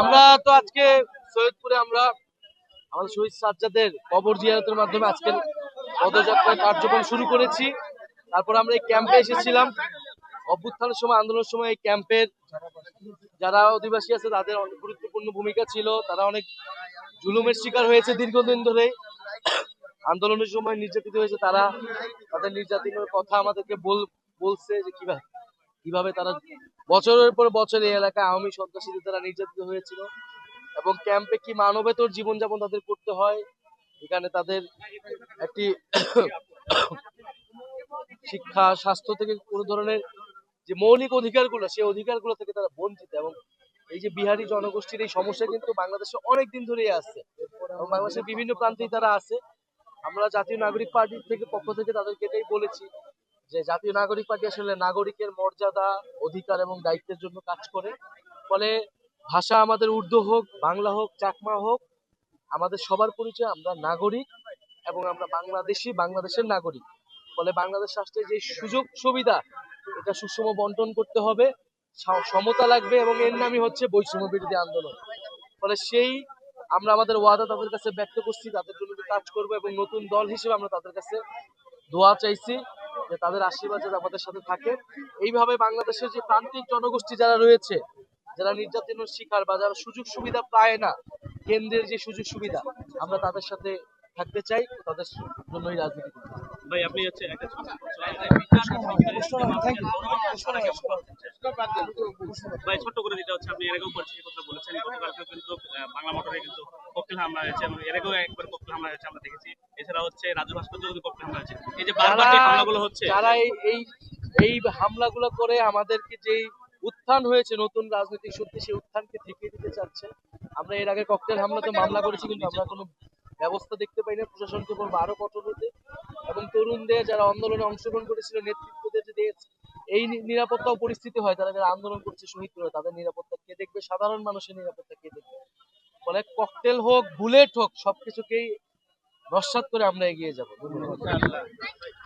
আমরা তো আজকে সৈয়দপুরে আমরা আমাদের শহীদ সাজ্জাদের কবর জিয়ারতের মাধ্যমে আজকের পদযাত্রা কার্যক্রম শুরু করেছি। তারপর আমরা এই ক্যাম্পে এসেছিলাম। অভ্যুত্থানের সময়, আন্দোলনের সময় এই ক্যাম্পের যারা অধিবাসী আছে, তাদের অনেক গুরুত্বপূর্ণ ভূমিকা ছিল। তারা অনেক জুলুমের শিকার হয়েছে দীর্ঘদিন ধরে। আন্দোলনের সময় নির্যাতিত হয়েছে তারা। তাদের নির্যাতনের কথা আমাদেরকে বল, বলছে যে কীভাবে কীভাবে তারা বছরের পর বছর এই এলাকায় আওয়ামী সন্ত্রাসীদের দ্বারা নির্যাতিত হয়েছিল এবং ক্যাম্পে কি মানবেতর জীবনযাপন তাদের করতে হয়? এখানে তাদের একটি শিক্ষা, স্বাস্থ্য থেকে কোনো ধরনের যে মৌলিক অধিকারগুলো, সেই অধিকারগুলো থেকে তারা বঞ্চিত এবং এই যে বিহারি জনগোষ্ঠীর এই সমস্যা কিন্তু বাংলাদেশে অনেক দিন ধরেই আছে এবং বাংলাদেশের বিভিন্ন প্রান্তেই তারা আছে। আমরা জাতীয় নাগরিক পার্টির থেকে পক্ষ থেকে তাদেরকে এটাই বলেছি যে জাতীয় নাগরিক পার্টি আসলে নাগরিকের মর্যাদা, অধিকার এবং দায়িত্বের জন্য কাজ করে। ফলে ভাষা আমাদের উর্দু হোক, বাংলা হোক, চাকমা হোক, আমাদের সবার পরিচয় আমরা নাগরিক এবং আমরা বাংলাদেশি, বাংলাদেশের নাগরিক। ফলে বাংলাদেশ রাষ্ট্রের যে সুযোগ, সুবিধা, এটা সুষম বন্টন করতে হবে সমতা লাগবে এবং এর নামই হচ্ছে বৈষম্য বিরোধী আন্দোলন। ফলে সেই আমরা আমাদের ওয়াদা তাদের কাছে ব্যক্ত করছি, তাদের জন্য কাজ করব এবং নতুন দল হিসেবে আমরা তাদের কাছে দোয়া চাইছি। যে তাদের আশীর্বাদ যাতে আমাদের সাথে থাকে এইভাবে বাংলাদেশের যে প্রান্তিক জনগোষ্ঠী যারা রয়েছে, যারা নির্যাতনের শিকার বা যারা সুযোগ সুবিধা পায় না, কেন্দ্রের যে সুযোগ সুবিধা, আমরা তাদের সাথে থাকতে চাই, তাদের জন্যই রাজনীতি করতে চাই। ভাই আপনি হচ্ছে একটা ভাই ছোট্ট করে দিতে হচ্ছে আপনি এর আগেও পরিচিত কথা বলেছেন গতকালকে কিন্তু বাংলা মোটরে কিন্তু ককটেল হামলা হয়েছে এবং এর আগেও একবার ককটেল হামলা হয়েছে আমরা দেখেছি এছাড়া হচ্ছে রাজু ভাস্কর্য কিন্তু ককটেল হামলা হয়েছে এই যে বারবার যে হামলাগুলো হচ্ছে যারা এই এই হামলাগুলো করে আমাদেরকে যেই উত্থান হয়েছে নতুন রাজনৈতিক শক্তি সেই উত্থানকে ঠেকিয়ে দিতে চাচ্ছে আমরা এর আগে ককটেল হামলাতে মামলা করেছি কিন্তু আমরা কোনো ব্যবস্থা দেখতে পাই না প্রশাসনকে বলব আরও কঠোর হতে। এবং তরুণদের যারা আন্দোলনে অংশগ্রহণ করেছিল, নেতৃত্বদের যদি এই নিরাপত্তা পরিস্থিতি হয়, তারা যারা আন্দোলন করছে, শহীদ করে তাদের নিরাপত্তা কে দেখবে? সাধারণ মানুষের নিরাপত্তা কে দেখবে? ফলে ককটেল হোক, বুলেট হোক, সবকিছুকেই নস্বাত করে আমরা এগিয়ে যাব। ধন্যবাদ।